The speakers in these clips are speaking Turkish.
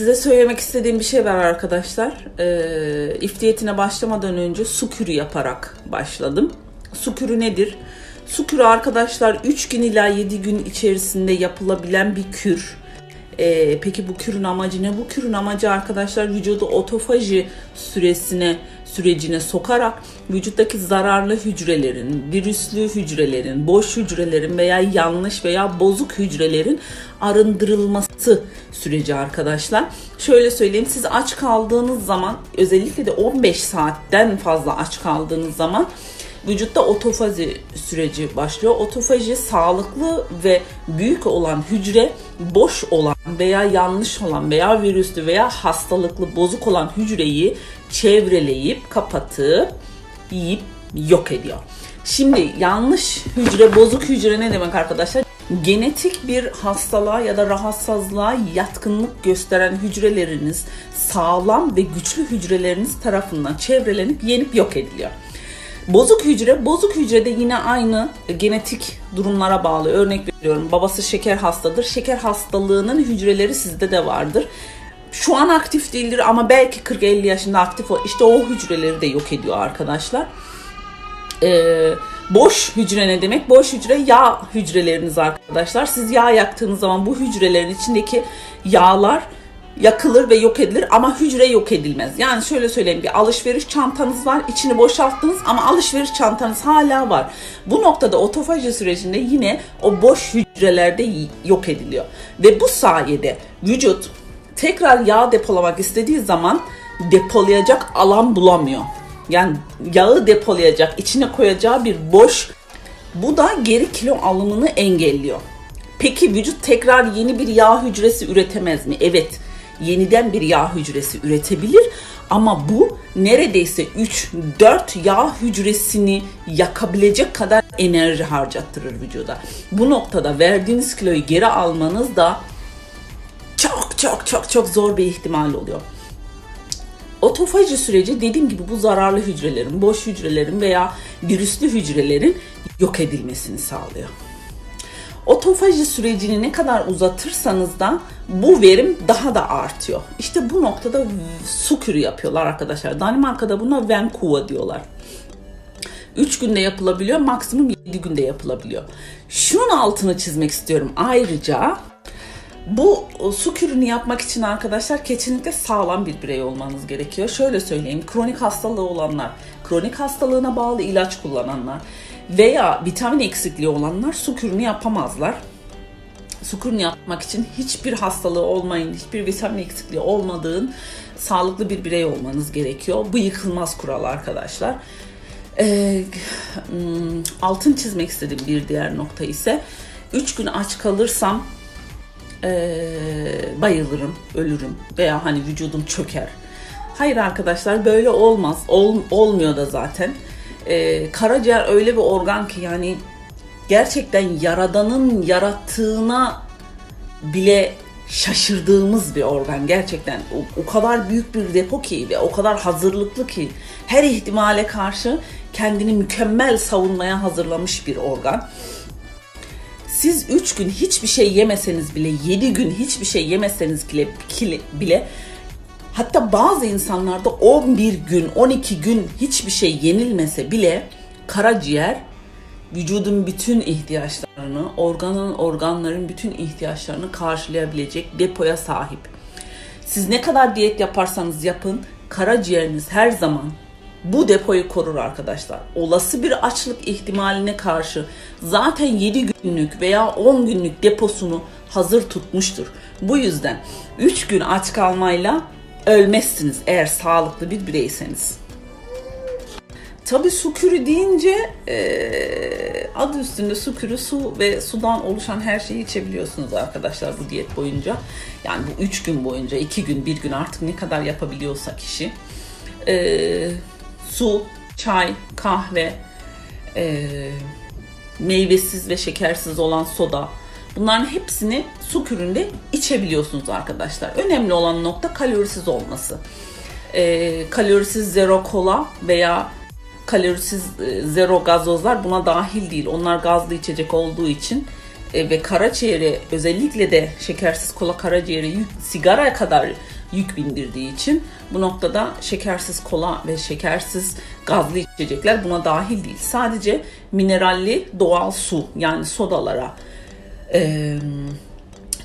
size söylemek istediğim bir şey var arkadaşlar. Ee, iftiyetine başlamadan önce su kürü yaparak başladım. Su kürü nedir? Su kürü arkadaşlar 3 gün ila 7 gün içerisinde yapılabilen bir kür. Ee, peki bu kürün amacı ne? Bu kürün amacı arkadaşlar vücudu otofaji süresine sürecine sokarak vücuttaki zararlı hücrelerin, virüslü hücrelerin, boş hücrelerin veya yanlış veya bozuk hücrelerin arındırılması süreci arkadaşlar. Şöyle söyleyeyim siz aç kaldığınız zaman özellikle de 15 saatten fazla aç kaldığınız zaman vücutta otofaji süreci başlıyor. Otofaji sağlıklı ve büyük olan hücre boş olan veya yanlış olan veya virüslü veya hastalıklı bozuk olan hücreyi çevreleyip kapatıp yiyip yok ediyor. Şimdi yanlış hücre, bozuk hücre ne demek arkadaşlar? Genetik bir hastalığa ya da rahatsızlığa yatkınlık gösteren hücreleriniz sağlam ve güçlü hücreleriniz tarafından çevrelenip yenip yok ediliyor. Bozuk hücre, bozuk hücrede yine aynı genetik durumlara bağlı. Örnek veriyorum babası şeker hastadır. Şeker hastalığının hücreleri sizde de vardır. Şu an aktif değildir ama belki 40-50 yaşında aktif ol. İşte o hücreleri de yok ediyor arkadaşlar. Ee, boş hücre ne demek? Boş hücre yağ hücreleriniz arkadaşlar. Siz yağ yaktığınız zaman bu hücrelerin içindeki yağlar yakılır ve yok edilir ama hücre yok edilmez. Yani şöyle söyleyeyim bir alışveriş çantanız var içini boşalttınız ama alışveriş çantanız hala var. Bu noktada otofaji sürecinde yine o boş hücrelerde yok ediliyor. Ve bu sayede vücut tekrar yağ depolamak istediği zaman depolayacak alan bulamıyor. Yani yağı depolayacak, içine koyacağı bir boş bu da geri kilo alımını engelliyor. Peki vücut tekrar yeni bir yağ hücresi üretemez mi? Evet yeniden bir yağ hücresi üretebilir ama bu neredeyse 3-4 yağ hücresini yakabilecek kadar enerji harcattırır vücuda. Bu noktada verdiğiniz kiloyu geri almanız da çok çok çok çok zor bir ihtimal oluyor. Otofaji süreci dediğim gibi bu zararlı hücrelerin, boş hücrelerin veya virüslü hücrelerin yok edilmesini sağlıyor. Otofaji sürecini ne kadar uzatırsanız da bu verim daha da artıyor. İşte bu noktada su kürü yapıyorlar arkadaşlar. Danimarka'da buna Vancouver diyorlar. 3 günde yapılabiliyor, maksimum 7 günde yapılabiliyor. Şunun altını çizmek istiyorum. Ayrıca bu su kürünü yapmak için arkadaşlar kesinlikle sağlam bir birey olmanız gerekiyor. Şöyle söyleyeyim, kronik hastalığı olanlar, kronik hastalığına bağlı ilaç kullananlar veya vitamin eksikliği olanlar su kürünü yapamazlar. Su kürünü yapmak için hiçbir hastalığı olmayın, hiçbir vitamin eksikliği olmadığın sağlıklı bir birey olmanız gerekiyor. Bu yıkılmaz kural arkadaşlar. Ee, altın çizmek istediğim bir diğer nokta ise 3 gün aç kalırsam e, bayılırım, ölürüm veya hani vücudum çöker. Hayır arkadaşlar böyle olmaz. Ol, olmuyor da zaten. E, karaciğer öyle bir organ ki yani gerçekten yaradanın yarattığına bile şaşırdığımız bir organ gerçekten o, o kadar büyük bir depo ki ve o kadar hazırlıklı ki her ihtimale karşı kendini mükemmel savunmaya hazırlamış bir organ. Siz 3 gün hiçbir şey yemeseniz bile 7 gün hiçbir şey yemeseniz bile, bile hatta bazı insanlarda 11 gün 12 gün hiçbir şey yenilmese bile karaciğer vücudun bütün ihtiyaçlarını, organın organların bütün ihtiyaçlarını karşılayabilecek depoya sahip. Siz ne kadar diyet yaparsanız yapın, karaciğeriniz her zaman bu depoyu korur arkadaşlar. Olası bir açlık ihtimaline karşı zaten 7 günlük veya 10 günlük deposunu hazır tutmuştur. Bu yüzden 3 gün aç kalmayla ölmezsiniz eğer sağlıklı bir bireyseniz. Tabi su kürü deyince e, adı üstünde su kürü su ve sudan oluşan her şeyi içebiliyorsunuz arkadaşlar bu diyet boyunca. Yani bu 3 gün boyunca 2 gün 1 gün artık ne kadar yapabiliyorsa kişi. E, su, çay, kahve, e, meyvesiz ve şekersiz olan soda bunların hepsini su küründe içebiliyorsunuz arkadaşlar. Önemli olan nokta kalorisiz olması. E, kalorisiz zero kola veya kalorisiz e, zero gazozlar buna dahil değil. Onlar gazlı içecek olduğu için e, ve karaciğere özellikle de şekersiz kola karaciğere yük, sigaraya kadar yük bindirdiği için bu noktada şekersiz kola ve şekersiz gazlı içecekler buna dahil değil. Sadece mineralli doğal su yani sodalara, e,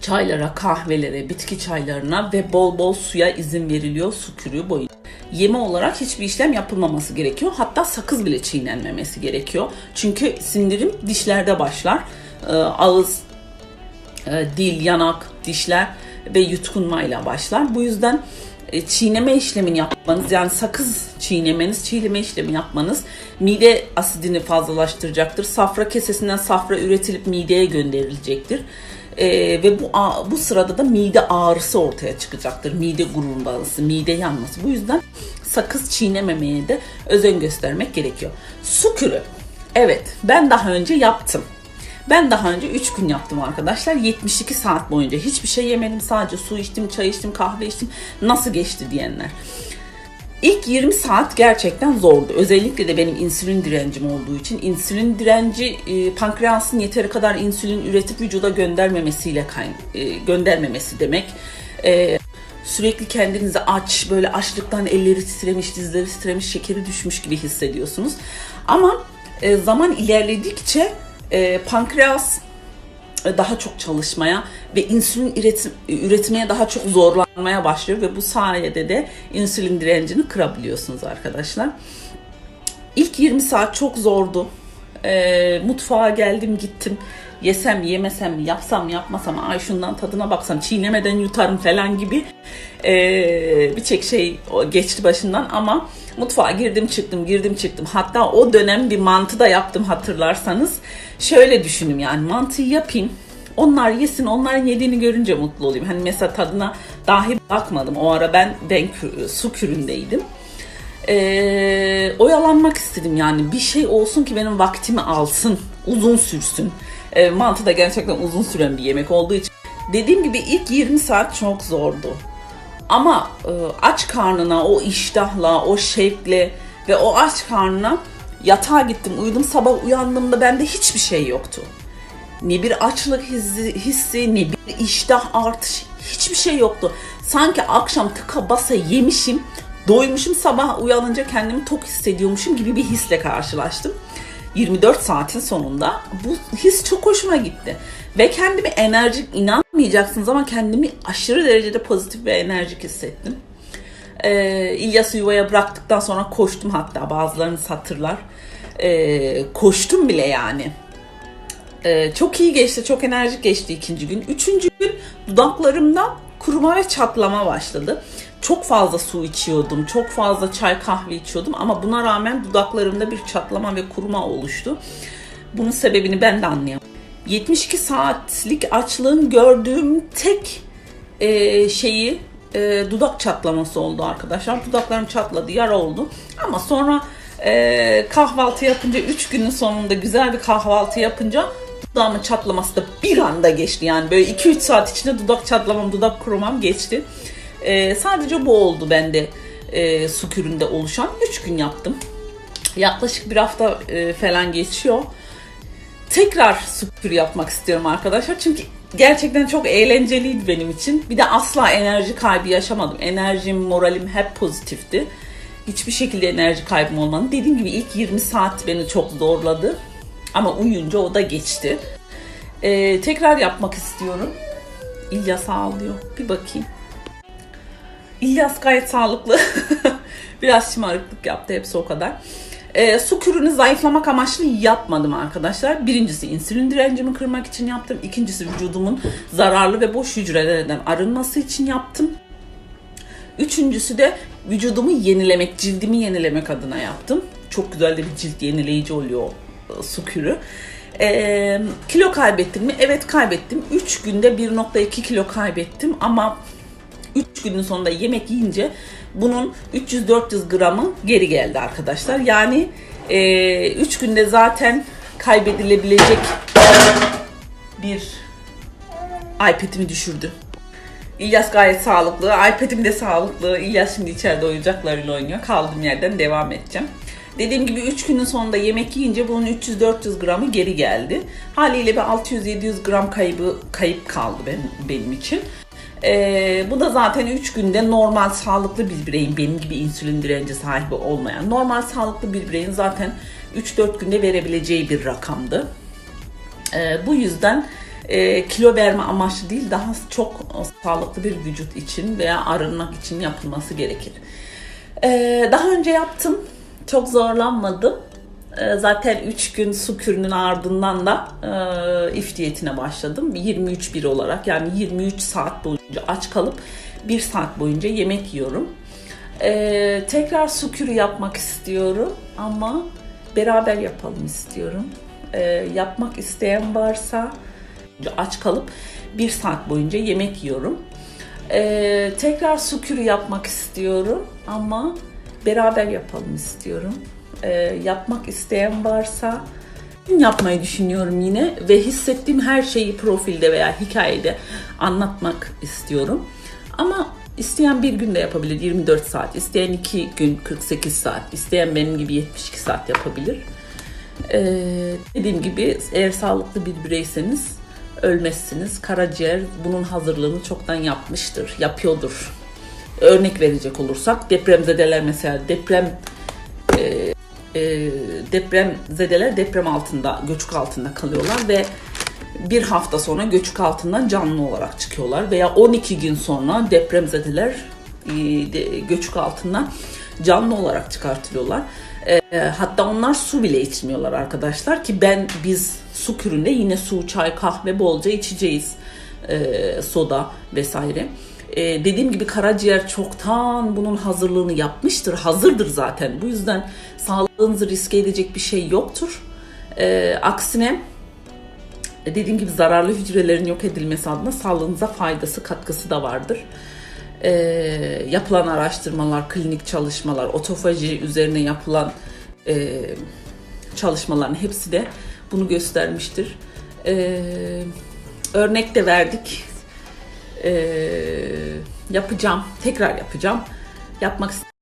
çaylara, kahvelere, bitki çaylarına ve bol bol suya izin veriliyor su kürüğü boyunca. Yeme olarak hiçbir işlem yapılmaması gerekiyor. Hatta sakız bile çiğnenmemesi gerekiyor. Çünkü sindirim dişlerde başlar. Ee, ağız, e, dil, yanak, dişler ve yutkunmayla başlar. Bu yüzden e, çiğneme işlemini yapmanız yani sakız çiğnemeniz, çiğneme işlemi yapmanız mide asidini fazlalaştıracaktır. Safra kesesinden safra üretilip mideye gönderilecektir. Ee, ve bu bu sırada da mide ağrısı ortaya çıkacaktır. Mide guruldaması, mide yanması. Bu yüzden sakız çiğnememeye de özen göstermek gerekiyor. Su kürü. Evet, ben daha önce yaptım. Ben daha önce 3 gün yaptım arkadaşlar. 72 saat boyunca hiçbir şey yemedim. Sadece su içtim, çay içtim, kahve içtim. Nasıl geçti diyenler. İlk 20 saat gerçekten zordu. Özellikle de benim insülin direncim olduğu için. insülin direnci e, pankreasın yeteri kadar insülin üretip vücuda göndermemesiyle e, göndermemesi demek. E, sürekli kendinizi aç, böyle açlıktan elleri titremiş, dizleri titremiş, şekeri düşmüş gibi hissediyorsunuz. Ama zaman ilerledikçe e, pankreas e, daha çok çalışmaya ve insülin üretim, üretmeye daha çok zorlanmaya başlıyor ve bu sayede de insülin direncini kırabiliyorsunuz arkadaşlar. İlk 20 saat çok zordu. E, mutfağa geldim gittim. Yesem yemesem yapsam yapmasam ay şundan tadına baksam çiğnemeden yutarım falan gibi e, birçok şey geçti başından ama mutfağa girdim çıktım girdim çıktım. Hatta o dönem bir mantı da yaptım hatırlarsanız. Şöyle düşündüm yani mantıyı yapayım onlar yesin onların yediğini görünce mutlu olayım. Hani mesela tadına dahi bakmadım. O ara ben ben su küründeydim. Ee, oyalanmak istedim yani. Bir şey olsun ki benim vaktimi alsın uzun sürsün Ee, mantı da gerçekten uzun süren bir yemek olduğu için dediğim gibi ilk 20 saat çok zordu ama e, aç karnına o iştahla o şevkle ve o aç karnına yatağa gittim uyudum sabah uyandığımda bende hiçbir şey yoktu ne bir açlık hissi, hissi ne bir iştah artışı hiçbir şey yoktu. Sanki akşam tıka basa yemişim, doymuşum sabah uyanınca kendimi tok hissediyormuşum gibi bir hisle karşılaştım. 24 saatin sonunda bu his çok hoşuma gitti. Ve kendimi enerjik inanmayacaksınız ama kendimi aşırı derecede pozitif ve enerjik hissettim. Ee, İlyas'ı yuvaya bıraktıktan sonra koştum hatta bazılarınız hatırlar. Ee, koştum bile yani. Ee, çok iyi geçti, çok enerjik geçti ikinci gün. Üçüncü gün dudaklarımda kuruma ve çatlama başladı. Çok fazla su içiyordum, çok fazla çay kahve içiyordum ama buna rağmen dudaklarımda bir çatlama ve kuruma oluştu. Bunun sebebini ben de anlayamadım. 72 saatlik açlığın gördüğüm tek e, şeyi e, dudak çatlaması oldu arkadaşlar. Dudaklarım çatladı, yara oldu. Ama sonra e, kahvaltı yapınca 3 günün sonunda güzel bir kahvaltı yapınca dudağımın çatlaması da bir anda geçti. Yani böyle 2-3 saat içinde dudak çatlamam, dudak kurumam geçti. E, sadece bu oldu bende e, su küründe oluşan. 3 gün yaptım. Yaklaşık bir hafta e, falan geçiyor tekrar süpür yapmak istiyorum arkadaşlar. Çünkü gerçekten çok eğlenceliydi benim için. Bir de asla enerji kaybı yaşamadım. Enerjim, moralim hep pozitifti. Hiçbir şekilde enerji kaybım olmadı. Dediğim gibi ilk 20 saat beni çok zorladı. Ama uyuyunca o da geçti. Ee, tekrar yapmak istiyorum. İlyas ağlıyor. Bir bakayım. İlyas gayet sağlıklı. Biraz şımarıklık yaptı hepsi o kadar. E, su kürünü zayıflamak amaçlı yapmadım arkadaşlar. Birincisi insülin direncimi kırmak için yaptım. İkincisi vücudumun zararlı ve boş hücrelerden arınması için yaptım. Üçüncüsü de vücudumu yenilemek, cildimi yenilemek adına yaptım. Çok güzel de bir cilt yenileyici oluyor e, su kürü. E, kilo kaybettim mi? Evet kaybettim. 3 günde 1.2 kilo kaybettim ama 3 günün sonunda yemek yiyince bunun 300-400 gramı geri geldi arkadaşlar. Yani 3 günde zaten kaybedilebilecek bir iPad'imi düşürdü. İlyas gayet sağlıklı. iPad'im de sağlıklı. İlyas şimdi içeride oyuncaklarıyla oynuyor. Kaldığım yerden devam edeceğim. Dediğim gibi 3 günün sonunda yemek yiyince bunun 300-400 gramı geri geldi. Haliyle bir 600-700 gram kaybı kayıp kaldı benim, benim için. Ee, bu da zaten 3 günde normal sağlıklı bir bireyin benim gibi insülin direnci sahibi olmayan normal sağlıklı bir bireyin zaten 3-4 günde verebileceği bir rakamdı. Ee, bu yüzden e, kilo verme amaçlı değil daha çok sağlıklı bir vücut için veya arınmak için yapılması gerekir. Ee, daha önce yaptım. Çok zorlanmadım. Ee, zaten 3 gün su kürünün ardından da e, if diyetine başladım. 23-1 olarak yani 23 saat boyunca aç kalıp 1 saat boyunca yemek yiyorum. Ee, tekrar su kürü yapmak istiyorum ama beraber yapalım istiyorum. Ee, yapmak isteyen varsa aç kalıp 1 saat boyunca yemek yiyorum. Ee, tekrar su kürü yapmak istiyorum ama beraber yapalım istiyorum. Ee, yapmak isteyen varsa yapmayı düşünüyorum yine ve hissettiğim her şeyi profilde veya hikayede anlatmak istiyorum. Ama isteyen bir günde yapabilir 24 saat, isteyen 2 gün 48 saat, isteyen benim gibi 72 saat yapabilir. Ee, dediğim gibi eğer sağlıklı bir bireyseniz ölmezsiniz. Karaciğer bunun hazırlığını çoktan yapmıştır, yapıyordur. Örnek verecek olursak depremzedeler mesela deprem e, e, deprem zedeler deprem altında, göçük altında kalıyorlar ve bir hafta sonra göçük altından canlı olarak çıkıyorlar veya 12 gün sonra depremzedeler e, göçük altından canlı olarak çıkartılıyorlar. E, hatta onlar su bile içmiyorlar arkadaşlar ki ben biz su küründe yine su, çay, kahve bolca içeceğiz. E, soda vesaire. E, dediğim gibi karaciğer çoktan bunun hazırlığını yapmıştır. Hazırdır zaten. Bu yüzden sağlığınızı riske edecek bir şey yoktur. E, aksine dediğim gibi zararlı hücrelerin yok edilmesi adına sağlığınıza faydası, katkısı da vardır. Ee, yapılan araştırmalar, klinik çalışmalar, otofaji üzerine yapılan e, çalışmaların hepsi de bunu göstermiştir. Ee, örnek de verdik. Ee, yapacağım, tekrar yapacağım. Yapmak